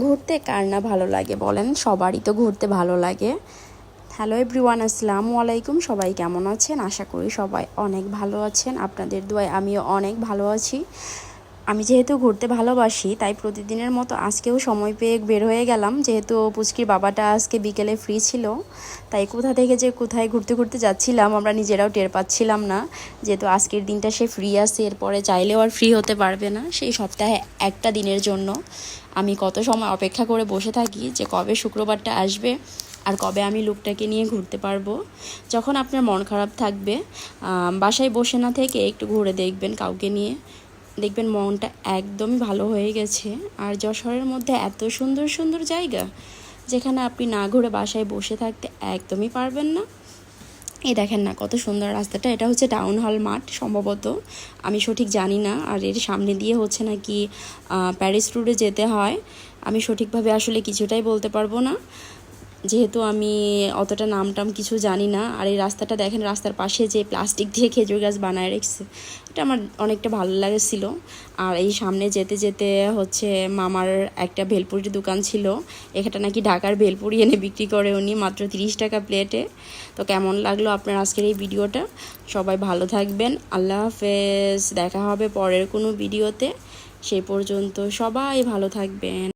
ঘুরতে কার না ভালো লাগে বলেন? সবারই তো ঘুরতে ভালো লাগে। হ্যালো এভরিওয়ান আসসালামু আলাইকুম। সবাই কেমন আছেন? আশা করি সবাই অনেক ভালো আছেন। আপনাদের দোয়ায় আমিও অনেক ভালো আছি। আমি যেহেতু ঘুরতে ভালোবাসি, তাই প্রতিদিনের মতো আজকেও সময় পেয়ে বের হয়ে গেলাম। যেহেতু পুচকির বাবাটা আজকে বিকেলে ফ্রি ছিল, তাই কোথা থেকে যে কোথায় ঘুরতে ঘুরতে যাচ্ছিলাম আমরা নিজেরাও টের পাচ্ছিলাম না। যেহেতু আজকের দিনটা সে ফ্রি আছে, এরপরে চাইলেও আর ফ্রি হতে পারবে না। সেই সপ্তাহে একটা দিনের জন্য আমি কত সময় অপেক্ষা করে বসে থাকি যে কবে শুক্রবারটা আসবে আর কবে আমি লোকটাকে নিয়ে ঘুরতে পারব। যখন আপনার মন খারাপ থাকবে বাসায় বসে না থেকে একটু ঘুরে দেখবেন কাউকে নিয়ে। দেখবেন মনটা একদমই ভালো হয়ে গেছে। আর যশোরের মধ্যে এত সুন্দর সুন্দর জায়গা, যেখানে আপনি না ঘুরে বাসায় বসে থাকতে একদমই পারবেন না। এই দেখেন না কত সুন্দর রাস্তাটা। এটা হচ্ছে টাউন হল মাঠ সম্ভবত। আমি সঠিক জানি না। আর এর সামনে দিয়ে হচ্ছে নাকি প্যারিস রোডে যেতে হয়। আমি সঠিকভাবে আসলে কিছুটাই বলতে পারব না। যেহেতু আমি অতটা নাম টাম কিছু জানি না, আর এই রাস্তাটা দেখেন, রাস্তার পাশে যে প্লাস্টিক দিয়ে খেজুর গাছ বানায় রেখেছে, এটা আমার অনেকটা ভালো লাগেছিল। আর এই সামনে যেতে যেতে হচ্ছে মামার একটা ভেলপুরির দোকান ছিল, এখানটা নাকি ঢাকার ভেলপুরি এনে বিক্রি করে উনি, মাত্র তিরিশ টাকা প্লেটে। তো কেমন লাগল আপনার আজকের এই ভিডিওটা? সবাই ভালো থাকবেন, আল্লাহ হাফেজ, দেখা হবে পরের কোনো ভিডিওতে। সেই পর্যন্ত সবাই ভালো থাকবেন।